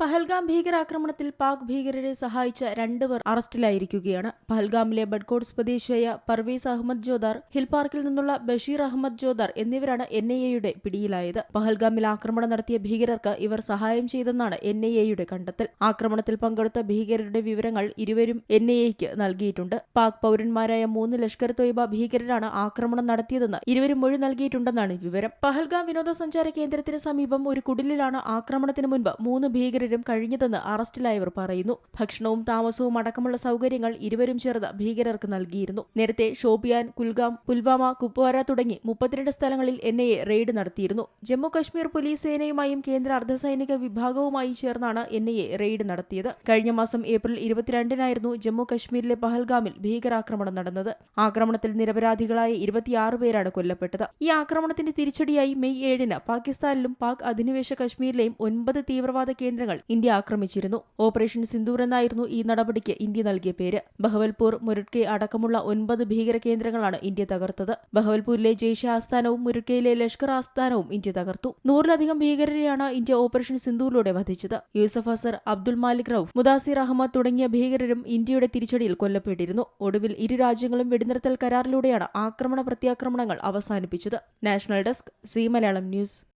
പഹൽഗാം ഭീകരാക്രമണത്തിൽ പാക് ഭീകരരെ സഹായിച്ച രണ്ടുപേർ അറസ്റ്റിലായിരിക്കുകയാണ്. പഹൽഗാമിലെ ബഡ്കോട്ട് സ്വദേശിയായ പർവേസ് അഹമ്മദ് ജോദാർ ഹിൽപാർക്കിൽ നിന്നുള്ള ബഷീർ അഹമ്മദ് ജോദാർ എന്നിവരാണ് എൻ ഐ എയുടെ പിടിയിലായത്. പഹൽഗാമിൽ ആക്രമണം നടത്തിയ ഭീകരർക്ക് ഇവർ സഹായം ചെയ്തെന്നാണ് എൻ ഐ എയുടെ കണ്ടെത്തൽ. ആക്രമണത്തിൽ പങ്കെടുത്ത ഭീകരരുടെ വിവരങ്ങൾ ഇരുവരും എൻ ഐ എക്ക് നൽകിയിട്ടുണ്ട്. പാക് പൌരന്മാരായ മൂന്ന് ലഷ്കർ തൊയ്ബ ഭീകരരാണ് ആക്രമണം നടത്തിയതെന്ന് ഇരുവരും മൊഴി നൽകിയിട്ടുണ്ടെന്നാണ് വിവരം. പഹൽഗാം വിനോദസഞ്ചാര കേന്ദ്രത്തിന് സമീപം ഒരു കുടിലിലാണ് ആക്രമണത്തിന് മുൻപ് മൂന്ന് ഭീകരരും കഴിഞ്ഞതെന്ന് അറസ്റ്റിലായവർ പറയുന്നു. ഭക്ഷണവും താമസവും അടക്കമുള്ള സൗകര്യങ്ങൾ ഇരുവരും ചേർന്ന് ഭീകരർക്ക് നൽകിയിരുന്നു. നേരത്തെ ഷോപ്പിയാൻ കുൽഗാം പുൽവാമ കുപ്വാര തുടങ്ങി മുപ്പത്തിരണ്ട് സ്ഥലങ്ങളിൽ എൻ ഐ എ റെയ്ഡ് നടത്തിയിരുന്നു. ജമ്മു കശ്മീർ പോലീസ് സേനയുമായും കേന്ദ്ര അർദ്ധസൈനിക വിഭാഗവുമായി ചേർന്നാണ് എൻ ഐ എ റെയ്ഡ് നടത്തിയത്. കഴിഞ്ഞ മാസം ഏപ്രിൽ ഇരുപത്തിരണ്ടിനായിരുന്നു ജമ്മു കശ്മീരിലെ പഹൽഗാമിൽ ഭീകരാക്രമണം നടന്നത്. ആക്രമണത്തിൽ നിരപരാധികളായ ഇരുപത്തിയാറ് പേരാണ് കൊല്ലപ്പെട്ടത്. ഈ ആക്രമണത്തിന്റെ തിരിച്ചടിയായി മെയ് ഏഴിന് പാകിസ്ഥാനിലും പാക് അധിനിവേശ കശ്മീരിലെയും ഒൻപത് തീവ്രവാദ കേന്ദ്രങ്ങൾ ഇന്ത്യ ആക്രമിച്ചിരുന്നു. ഓപ്പറേഷൻ സിന്ദൂർ എന്നായിരുന്നു ഈ നടപടിക്ക് ഇന്ത്യ നൽകിയ പേര്. ബഹവൽപൂർ മുരുട്കെ അടക്കമുള്ള ഒൻപത് ഭീകര കേന്ദ്രങ്ങളാണ് ഇന്ത്യ തകർത്തത്. ബഹവൽപൂരിലെ ജയ്ഷെ ആസ്ഥാനവും മുരുട്കയിലെ ലഷ്കർ ആസ്ഥാനവും ഇന്ത്യ തകർത്തു. നൂറിലധികം ഭീകരരെയാണ് ഇന്ത്യ ഓപ്പറേഷൻ സിന്ദൂറിലൂടെ വധിച്ചത്. യൂസഫ് അസർ അബ്ദുൽ മാലിക് റൌഫ് മുദാസിർ അഹമ്മദ് തുടങ്ങിയ ഭീകരരും ഇന്ത്യയുടെ തിരിച്ചടിയിൽ കൊല്ലപ്പെട്ടിരുന്നു. ഒടുവിൽ ഇരു രാജ്യങ്ങളും വെടിനിർത്തൽ കരാറിലൂടെയാണ് ആക്രമണ പ്രത്യാക്രമണങ്ങൾ അവസാനിപ്പിച്ചത്. National desk C Malayalam news.